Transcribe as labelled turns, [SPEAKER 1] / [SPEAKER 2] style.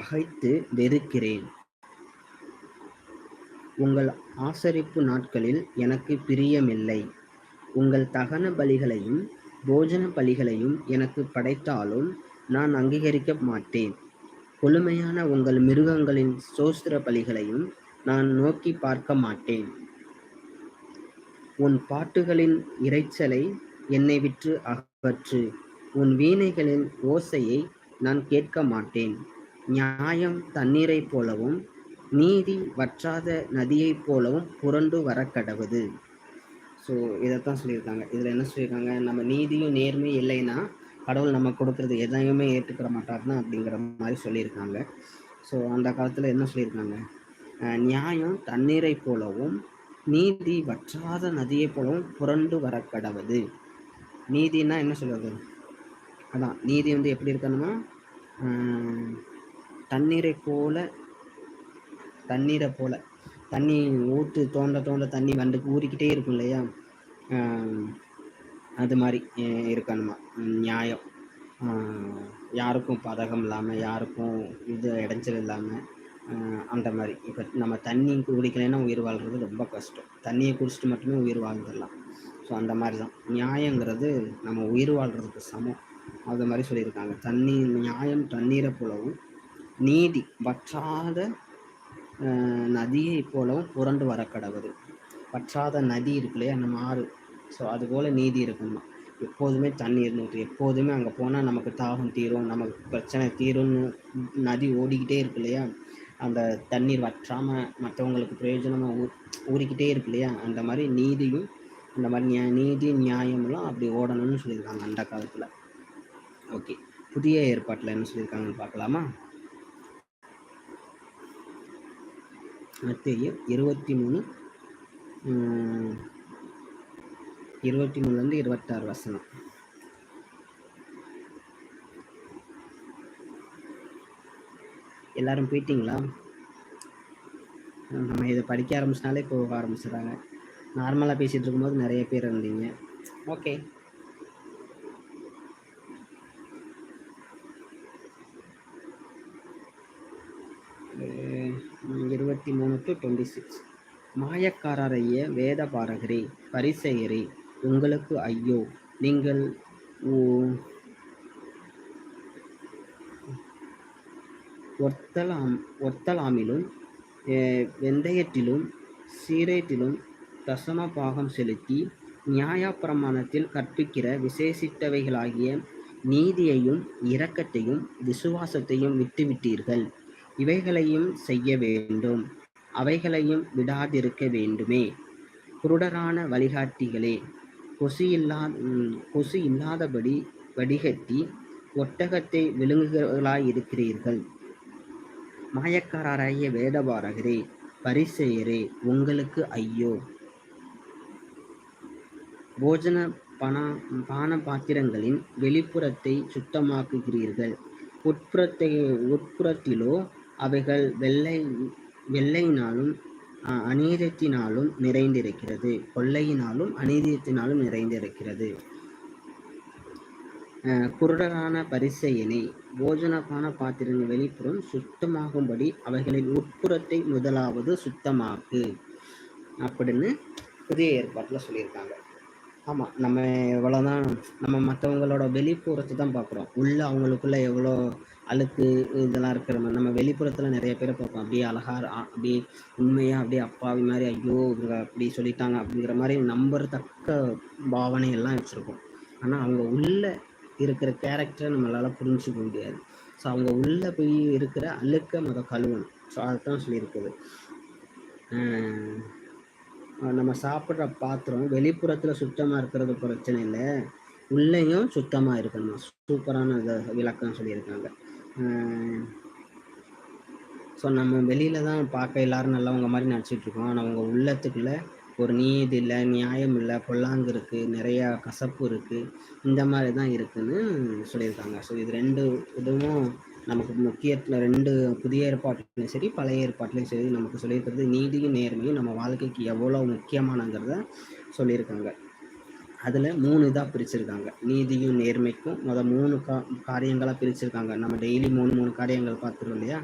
[SPEAKER 1] பகைத்து வெறுக்கிறேன். உங்கள் ஆசரிப்பு நாட்களில் எனக்கு பிரியமில்லை. உங்கள் தகன பலிகளையும் போஜன பலிகளையும் எனக்கு படைத்தாலும் நான் அங்கீகரிக்க மாட்டேன். கொழுமையான உங்கள் மிருகங்களின் சோஸ்திர பலிகளையும் நான் நோக்கி பார்க்க மாட்டேன். உன் பாட்டுகளின் இரைச்சலை என்னை விற்று அகற்று. உன் வீணைகளின் ஓசையை நான் கேட்க மாட்டேன். நியாயம் தண்ணீரைப் போலவும் நீதி வற்றாத நதியைப் போலவும் புரண்டு வர கடவுது. ஸோ இதைத்தான் சொல்லியிருக்காங்க. இதில் என்ன சொல்லியிருக்காங்க? நம்ம நீதியும் நேர்மையும் இல்லைன்னா கடவுள் நம்ம கொடுக்குறது எதையுமே ஏற்றுக்கிற மாட்டார்னா அப்படிங்கிற மாதிரி சொல்லியிருக்காங்க. ஸோ அந்த காலத்தில் என்ன சொல்லியிருக்காங்க? நியாயம் தண்ணீரை போலவும் நீதி வற்றாத நதியை போலவும் புரண்டு வர கடவுது. நீதினா என்ன சொல்கிறது அதான் நீதி வந்து எப்படி இருக்கணுமா? தண்ணீரை போல தண்ணீரை போல. தண்ணி ஊற்று தோண்ட தோண்ட தண்ணி வந்து ஊறிக்கிட்டே இருக்கும் இல்லையா? அது மாதிரி இருக்கணுமா? நியாயம். யாருக்கும் பதகம் இல்லாமல் யாருக்கும் இது இடைஞ்சல் இல்லாமல் அந்த மாதிரி. இப்போ நம்ம தண்ணி குடிக்கலைன்னா உயிர் வாழ்கிறது ரொம்ப கஷ்டம். தண்ணியை குடிச்சிட்டு மட்டுமே உயிர் வாழ்ந்துடலாம். ஸோ அந்த மாதிரி தான். நியாயங்கிறது நம்ம உயிர் வாழ்கிறதுக்கு சமம். அது மாதிரி சொல்லியிருக்காங்க. தண்ணி நியாயம் தண்ணீரை போலவும் நீதி வற்றாத நதியை போலவும் புரண்டு வர கடவுது வற்றாத நதி இருக்கு இல்லையா நம்ம ஆறு ஸோ அதுபோல் நீதி இருக்கணுமா எப்போதுமே தண்ணி இருந்துட்டு எப்போதுமே அங்கே போனால் நமக்கு தாகம் தீரும் நமக்கு பிரச்சனை தீரும்னு நதி ஓடிக்கிட்டே இருக்கு இல்லையா அந்த தண்ணீர் வற்றாமல் மற்றவங்களுக்கு பிரயோஜனமாக ஊ ஊறிக்கிட்டே இருக்கு இல்லையா அந்த மாதிரி நீதியும் அந்த மாதிரி நியா நீதி நியாயமெல்லாம் அப்படி ஓடணும்னு சொல்லியிருக்காங்க அந்த காலத்தில். ஓகே. புதிய ஏற்பாட்டில் என்ன சொல்லியிருக்காங்கன்னு பார்க்கலாமா? மத்திய இருபத்தி மூணு இருபத்தி மூணுலேருந்து இருபத்தாறு வசனம். எல்லாரும் போயிட்டீங்களா? நம்ம இதை படிக்க ஆரம்பிச்சினாலே போக ஆரம்பிச்சிடுறாங்க. நார்மலாக பேசிகிட்டு இருக்கும்போது நிறைய பேர் இருந்தீங்க. ஓகே. இருபத்தி மூணு டு டுவெண்ட்டி சிக்ஸ் மாயக்காரரைய வேத பாரகரே பரிசெயரே உங்களுக்கு ஐயோ. நீங்கள் ஒர்த்தலாம் ஒர்த்தலாமிலும் வெந்தயத்திலும் சீரேட்டிலும் தசம பாகம் செலுத்தி நியாயப்பிரமாணத்தில் கற்பிக்கிற விசேஷித்தவைகளாகிய நீதியையும் இரக்கத்தையும் விசுவாசத்தையும் விட்டுவிட்டீர்கள். இவைகளையும் செய்ய வேண்டும். அவைகளையும் விடாதிருக்க வேண்டுமே. குருடரான வழிகாட்டிகளே கொசு இல்லா கொசு இல்லாதபடி வடிகட்டி ஒட்டகத்தை விழுங்குகளாயிருக்கிறீர்கள். மாயக்காரராகிய வேதபாரகரே பரிசெயரே உங்களுக்கு ஐயோ. போஜன பண பான பாத்திரங்களின் வெளிப்புறத்தை சுத்தமாக்குகிறீர்கள். உட்புறத்தை உட்புறத்திலோ அவைகள் வெள்ளை வெள்ளையினாலும் அநீதத்தினாலும் நிறைந்திருக்கிறது. கொள்ளையினாலும் அநீதியத்தினாலும் நிறைந்திருக்கிறது. குருடரான பரிசையினை போஜனமான பாத்திரங்கள் வெளிப்புறம் சுத்தமாகும்படி அவைகளின் உட்புறத்தை முதலாவது சுத்தமாக்கு. அப்படின்னு புதிய ஏற்பாட்டில் சொல்லியிருக்காங்க. ஆமாம் நம்ம எவ்வளோதான் நம்ம மற்றவங்களோட வெளிப்புறத்தை தான் பார்க்குறோம். உள்ளே அவங்களுக்குள்ள எவ்வளோ அழுக்கு இதெல்லாம் இருக்கிற மாதிரி நம்ம வெளிப்புறத்தில் நிறைய பேரை பார்ப்போம். அப்படியே அழகாக அப்படியே உண்மையாக அப்படியே அப்பாவி மாதிரி ஐயோ இவங்க அப்படி சொல்லிட்டாங்க அப்படிங்கிற மாதிரி நம்புறத்தக்க பாவனையெல்லாம் வச்சுருக்கோம். ஆனால் அவங்க உள்ளே இருக்கிற கேரக்டரை நம்மளால் புரிஞ்சுக்க முடியாது. ஸோ அவங்க உள்ளே போய் இருக்கிற அழுக்க மத கழுவணும். ஸோ அதுதான் சொல்லியிருக்குது நம்ம சாப்பிட்ற பாத்திரம் வெளிப்புறத்தில் சுத்தமாக இருக்கிறது பிரச்சனை இல்லை. உள்ளேயும் சுத்தமாக இருக்கணும். சூப்பரான இதை விளக்கம் சொல்லியிருக்காங்க. ஸோ நம்ம வெளியில் தான் பார்க்க எல்லாரும் நல்லவங்க மாதிரி நடிச்சிட்டு இருக்கோம். ஆனால் அவங்க உள்ளத்துக்குள்ளே ஒரு நீதி இல்லை நியாயம் இல்லை பொல்லாங்கு இருக்குது நிறையா கசப்பு இருக்குது இந்த மாதிரி தான் இருக்குதுன்னு சொல்லியிருக்காங்க. ஸோ இது ரெண்டு இதுவும் நமக்கு முக்கியத்தில் ரெண்டு புதிய ஏற்பாட்டுலையும் சரி பழைய ஏற்பாட்டுலையும் சரி நமக்கு சொல்லியிருக்கிறது நீதியும் நேர்மையும் நம்ம வாழ்க்கைக்கு எவ்வளோ முக்கியமானங்கிறத சொல்லியிருக்காங்க. அதில் மூணு இதாக பிரிச்சிருக்காங்க. நீதியும் நேர்மைக்கும் மொதல் மூணு கா காரியங்களாக பிரிச்சிருக்காங்க. நம்ம டெய்லி மூணு மூணு காரியங்கள் பார்த்துருக்கோம் இல்லையா?